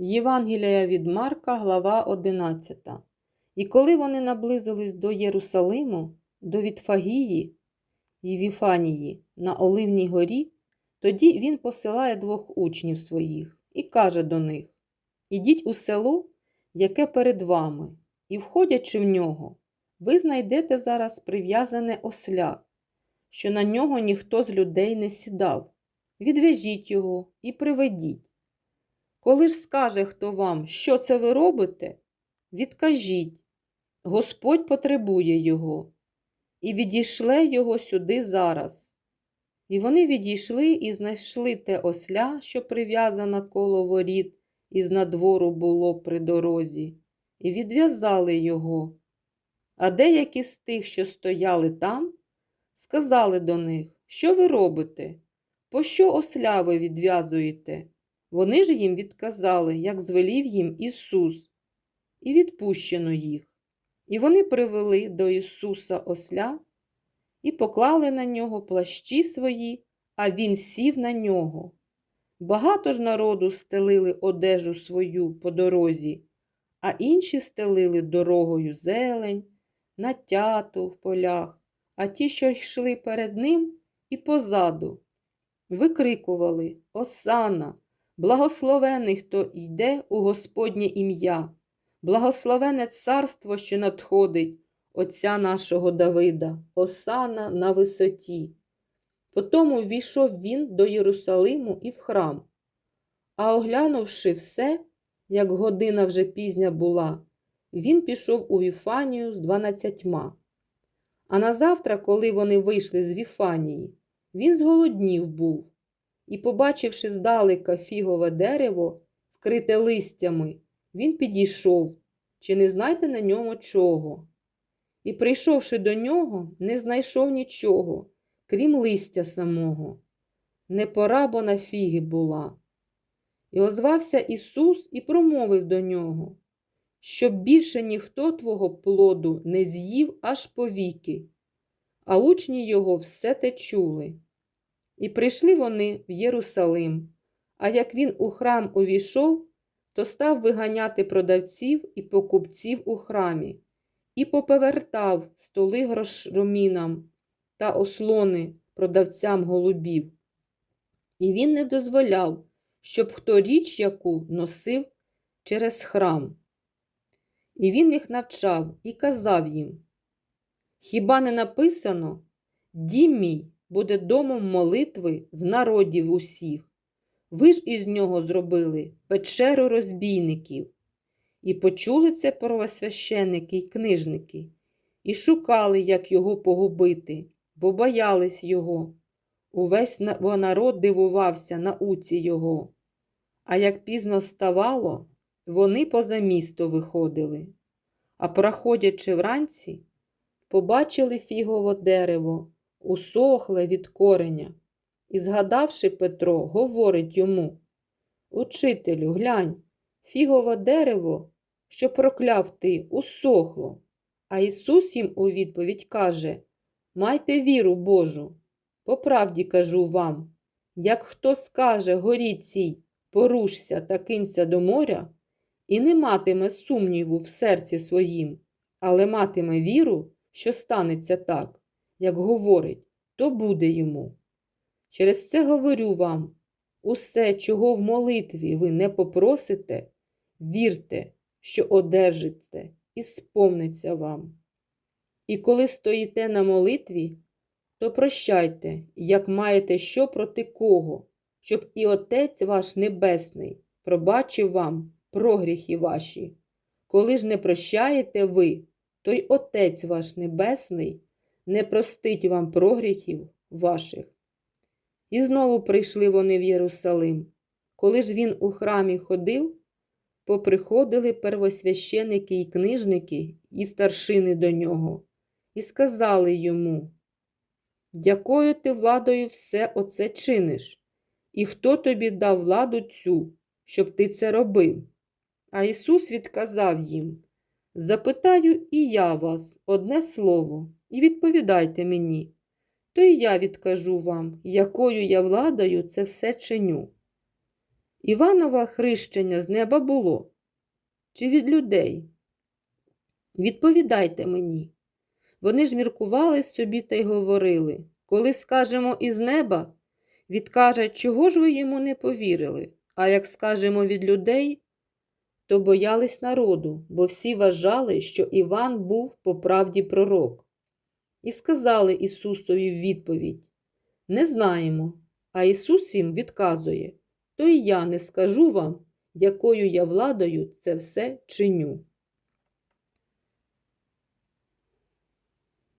Євангелія від Марка, глава 11. І коли вони наблизились до Єрусалиму, до Вітфагії і Віфанії на Оливній горі, тоді він посилає двох учнів своїх і каже до них: Ідіть у село, яке перед вами, і, входячи в нього, ви знайдете зараз прив'язане осля, що на нього ніхто з людей не сідав. Відв'яжіть його і приведіть. Коли ж скаже хто вам, що це ви робите, відкажіть, Господь потребує його, і відійшле його сюди зараз. І вони відійшли і знайшли те осля, що прив'язана коло воріт, і з надвору було при дорозі, і відв'язали його. А деякі з тих, що стояли там, сказали до них, що ви робите? Пощо осля ви відв'язуєте? Вони ж їм відказали, як звелів їм Ісус, і відпущено їх. І вони привели до Ісуса осля і поклали на нього плащі свої, а Він сів на нього. Багато ж народу стелили одежу свою по дорозі, а інші стелили дорогою зелень, натяту в полях, а ті, що йшли перед ним і позаду, викрикували Осана! Благословений, хто йде у Господнє ім'я, благословене царство, що надходить Отця нашого Давида, Осана на висоті. Потому ввійшов він до Єрусалиму і в храм. А оглянувши все, як година вже пізня була, він пішов у Віфанію з дванадцятьма. А назавтра, коли вони вийшли з Віфанії, він зголоднів був і, побачивши здалека фігове дерево, вкрите листями, він підійшов, чи не знайде на ньому чого. І, прийшовши до нього, не знайшов нічого, крім листя самого. Не пора, бо на фіги була. І озвався Ісус і промовив до нього, щоб більше ніхто твого плоду не з'їв аж повіки, а учні його все те чули. І прийшли вони в Єрусалим, а як він у храм увійшов, то став виганяти продавців і покупців у храмі, і поповертав столи грошромінам та ослони продавцям голубів. І він не дозволяв, щоб хто річ яку носив через храм. І він їх навчав і казав їм: Хіба не написано, дім мій буде домом молитви в народів усіх. Ви ж із нього зробили печеру розбійників. І почули це первосвященники й книжники, і шукали, як його погубити, бо боялись його. Увесь народ дивувався науці його. А як пізно ставало, вони поза місто виходили. А проходячи вранці, побачили фігово дерево, усохле від кореня. І, згадавши Петро, говорить йому Учителю, глянь, фігове дерево, що прокляв ти, усохло. А Ісус їм у відповідь каже Майте віру Божу. По правді кажу вам, як хто скаже горі цій, порушся та кинься до моря, і не матиме сумніву в серці своїм, але матиме віру, що станеться так, як говорить, то буде йому. Через це говорю вам усе, чого в молитві ви не попросите, вірте, що одержите, і сповниться вам. І коли стоїте на молитві, то прощайте, як маєте що проти кого, щоб і Отець ваш Небесний пробачив вам прогріхи ваші. Коли ж не прощаєте ви, то й Отець ваш Небесний не простить вам прогріхів ваших. І знову прийшли вони в Єрусалим. Коли ж він у храмі ходив, поприходили первосвященики і книжники і старшини до нього, і сказали йому, якою ти владою все оце чиниш, і хто тобі дав владу цю, щоб ти це робив? А Ісус відказав їм Запитаю і я вас одне слово, і відповідайте мені, то і я відкажу вам, якою я владою це все чиню. Іванове хрещення з неба було? Чи від людей? Відповідайте мені. Вони ж міркували собі та й говорили, коли скажемо із неба, відкаже, чого ж ви йому не повірили, а як скажемо від людей, то боялись народу, бо всі вважали, що Іван був по правді пророк. І сказали Ісусові в відповідь Не знаємо. А Ісус їм відказує То й я не скажу вам, якою я владою це все чиню.